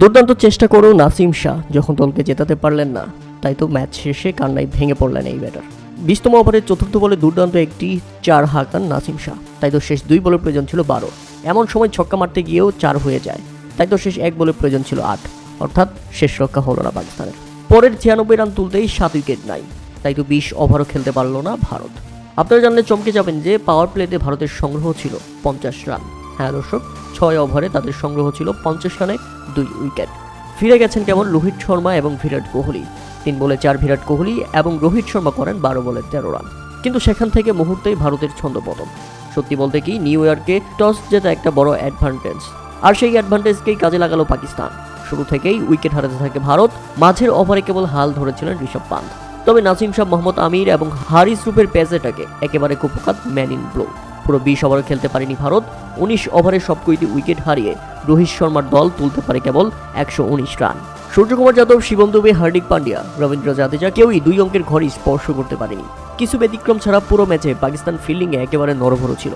দুর্দান্ত চেষ্টা করেও নাসিম শাহ যখন দলকে জেতাতে পারলেন না, তাই তো ম্যাচ শেষে কান্নায় ভেঙে পড়লেন এই ব্যাটার। বিশতম ওভারের চতুর্থ বলে দুর্দান্ত একটি চার হাঁকান নাসিম শাহ, তাই তো শেষ দুই বলের প্রয়োজন ছিল বারো। এমন সময় ছক্কা মারতে গিয়েও চার হয়ে যায়, তাই তো শেষ এক বলের প্রয়োজন ছিল আট। অর্থাৎ শেষ রক্ষা হলো না পাকিস্তানের। পরের ছিয়ানব্বই রান তুলতেই সাত উইকেট নাই, তাই তো বিশ ওভারও খেলতে পারল না ভারত। আপনারা জানলে চমকে যাবেন যে পাওয়ার প্লেতে ভারতের সংগ্রহ ছিল পঞ্চাশ রান। হ্যাঁ দর্শক, ছয় ওভারে তাদের সংগ্রহ ছিল পঞ্চাশ রানে দুই উইকেট। ফিরে গেছেন কেমন রোহিত শর্মা এবং বিরাট কোহলি। তিন বলে চার বিরাট কোহলি এবং রোহিত শর্মা করেন বারো বলে তেরো রান। কিন্তু সেখান থেকে মুহূর্তেই ভারতের ছন্দপতন। সত্যি বলতে কি, নিউ ইয়র্কে টস জেতা একটা বড় অ্যাডভান্টেজ আর সেই অ্যাডভান্টেজকেই কাজে লাগালো পাকিস্তান। শুরু থেকেই উইকেট হারাতে থাকে ভারত। মাঝের ওভারে কেবল হাল ধরেছিলেন ঋষভ পান্ত তবে নাসিম শাহ, মোহাম্মদ আমির এবং হারিস রূপের প্যাচেটাকে একেবারে কুপকাত ম্যান ইন ব্লো। পুরো বিশ ওভারে খেলতে পারেনি ভারত। উনিশ ওভারে সবকটি উইকেট হারিয়ে রোহিত শর্মার দল তুলতে পারে কেবল একশো উনিশ রান। সূর্যকুমার যাদব, শিবম দুবে, হার্দিক পান্ডিয়া, রবীন্দ্র জাদেজা কেউই দুই অঙ্কের ঘরই স্পর্শ করতে পারেনি। কিছু ব্যতিক্রম ছাড়া পুরো ম্যাচে পাকিস্তান ফিল্ডিংয়ে একেবারে নরভরো ছিল।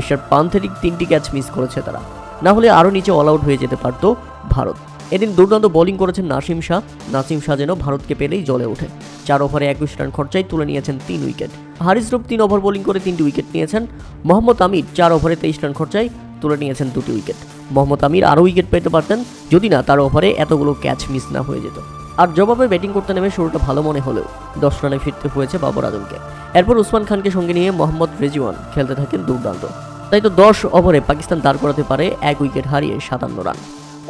ঋষভ পান্থেরিক তিনটি ক্যাচ মিস করেছে তারা। না হলে আরও নিচে অল আউট হয়ে যেতে পারত ভারত। এদিন দুর্দান্ত বোলিং করেছেন নাসিম শাহ। নাসিম শাহ যেন ভারতকে পেলেই জলে ওঠে। চার ওভারে একুশ রান খরচায় তুলে নিয়েছেন তিন উইকেট। হারিস রূপ তিন ওভার বোলিং করে তিনটি উইকেট নিয়েছেন। মোহাম্মদ আমির চার ওভারে তেইশ রান খরচায় তুলে নিয়েছেন দুটি উইকেট। মোহাম্মদ আমির আরও উইকেট পেতে পারতেন, যদি না তার ওভারে এতগুলো ক্যাচ মিস না হয়ে যেত। আর জবাবে ব্যাটিং করতে নেমে শুরুটা ভালো মনে হলেও দশ রানে ফিরতে হয়েছে বাবর আজমকে। এরপর উসমান খানকে সঙ্গে নিয়ে মোহাম্মদ রেজিওয়ান খেলতে থাকেন দুর্দান্ত। তাই তো দশ ওভারে পাকিস্তান দাঁড় করাতে পারে এক উইকেট হারিয়ে সাতান্ন রান।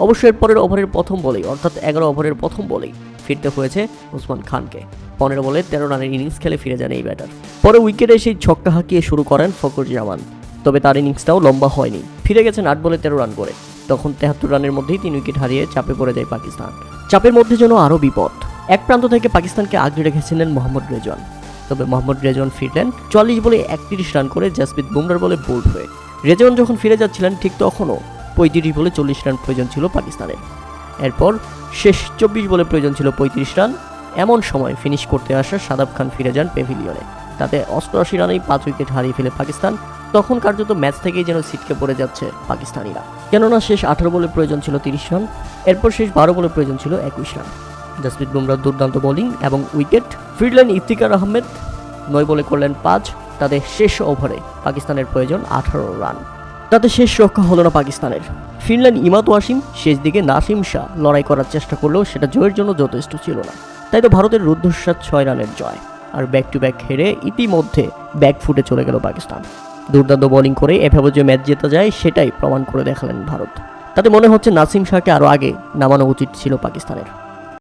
অবশ্য পরের ওভারের প্রথম বলেই, অর্থাৎ এগারো ওভারের প্রথম বলেই ফিরতে হয়েছে উসমান খানকে। পনেরো বলে তেরো রানের ইনিংস খেলে ফিরে যান এই ব্যাটার। পরে উইকেটে সেই ছক্কা হাঁকিয়ে শুরু করেন ফকর জামান তবে তার ইনিংসটাও লম্বা হয়নি। ফিরে গেছেন আট বলে তেরো রান করে। তখন তেহাত্তর রানের মধ্যেই তিন উইকেট হারিয়ে চাপে পড়ে যায় পাকিস্তান। চাপের মধ্যে যেন আরও বিপদ। এক প্রান্ত থেকে পাকিস্তানকে আগলে রেখেছিলেন মোহাম্মদ রেজওয়ান। তবে মোহাম্মদ রেজওয়ান ফিরলেন চল্লিশ বলে একত্রিশ রান করে জাসপ্রীত বুমরার বলে বোল্ড হয়ে। রেজওয়ান যখন ফিরে যাচ্ছিলেন ঠিক তখনও পঁয়ত্রিশ বলে চল্লিশ রান প্রয়োজন ছিল পাকিস্তানের। এরপর শেষ চব্বিশ বলে প্রয়োজন ছিল পঁয়ত্রিশ রান। এমন সময় ফিনিশ করতে আসা সাদাব খান ফিরে যান পেভিলিয়নে তাতে অষ্টআশি রানেই পাঁচ উইকেট হারিয়ে ফেলে পাকিস্তান। তখন কার্যত ম্যাচ থেকেই যেন ছিটকে পড়ে যাচ্ছে পাকিস্তানিরা। কেননা শেষ আঠারো বলে প্রয়োজন ছিল তিরিশ রান, এরপর শেষ বারো বলে প্রয়োজন ছিল একুশ রান। জাসপ্রীত বুমরার দুর্দান্ত বোলিং এবং উইকেট ফিরলেন ইফতিকার আহমেদ। নয় বলে করলেন পাঁচ তাদের শেষ ওভারে পাকিস্তানের প্রয়োজন আঠারো রান। তাতে শেষ রক্ষা হলো না পাকিস্তানের। ফিরলেন ইমাদ ওয়াসিম শেষ দিকে নাসিম শাহ। লড়াই করার চেষ্টা করলেও সেটা জয়ের জন্য যথেষ্ট ছিল না। তাই তো ভারতের রুদ্ধশ্বাস ছয় রানের জয়। আর ব্যাক টু ব্যাক হেরে ইতিমধ্যে ব্যাক ফুটে চলে গেল পাকিস্তান। দুর্দান্ত বোলিং করে এভাবে যে ম্যাচ জেতা যায়, সেটাই প্রমাণ করে দেখালেন ভারত। তাতে মনে হচ্ছে নাসিম শাহকে আরও আগে নামানো উচিত ছিল পাকিস্তানের।